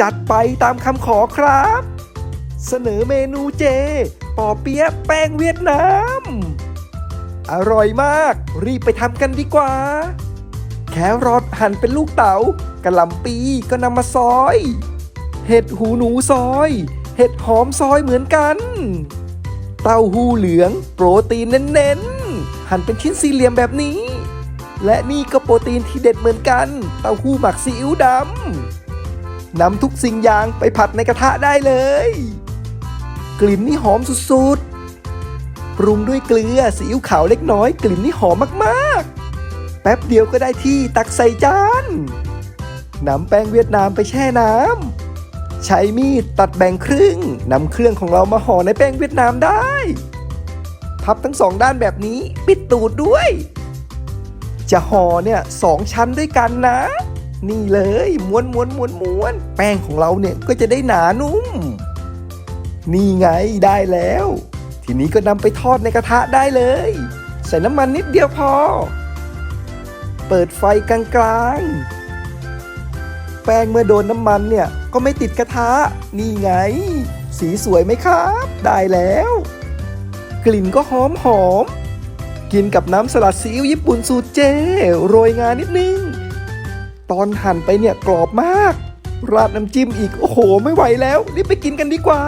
จัดไปตามคำขอครับ เสนอเมนูเจปอเปี๊ยะแป้งเวียดนาม อร่อยมาก รีบไปทำกันดีกว่า แครอทหั่นเป็นลูกเต๋ากระหล่ำปีก็นำมาซอย เห็ดหูหนูซอย เห็ดหอมซอยเหมือนกัน เต้าหู้เหลืองโปรตีนเน้นๆ หั่นเป็นชิ้นสี่เหลี่ยมแบบนี้และนี่ก็โปรตีนที่เด็ดเหมือนกัน เต้าหู้หมักซีอิ๊วดำ นำทุกสิ่งอย่างไปผัดในกระทะได้เลย กลิ่นนี่หอมสุดๆ ปรุงด้วยเกลือซีอิ๊วขาวเล็กน้อย กลิ่นนี่หอมมากๆ แป๊บเดียวก็ได้ที่ตักใส่จานนำแป้งเวียดนามไปแช่น้ำใช้มีดตัดแบ่งครึ่งนำเครื่องของเรามาห่อในแป้งเวียดนามได้ พับทั้งสองด้านแบบนี้ปิดตูดด้วย จะห่อเนี่ยสองชั้นด้วยกันนะ นี่เลยม้วนม้วนม้วนม้วน แป้งของเราเนี่ยก็จะได้หนานุ่ม นี่ไงได้แล้ว ทีนี้ก็นำไปทอดในกระทะได้เลย ใส่น้ำมันนิดเดียวพอ เปิดไฟกลางๆ แป้งเมื่อโดนน้ำมันเนี่ยก็ไม่ติดกระทะ นี่ไง สีสวยไหมครับ ได้แล้ว กลิ่นก็หอมหอมกินกับน้ำสลัดซีอิ๊วญี่ปุ่นสูตรเจ โรยงานิดนึง ตอนหั่นไปเนี่ยกรอบมาก ราดน้ำจิ้มอีก โอ้โห ไม่ไหวแล้ว รีบไปกินกันดีกว่า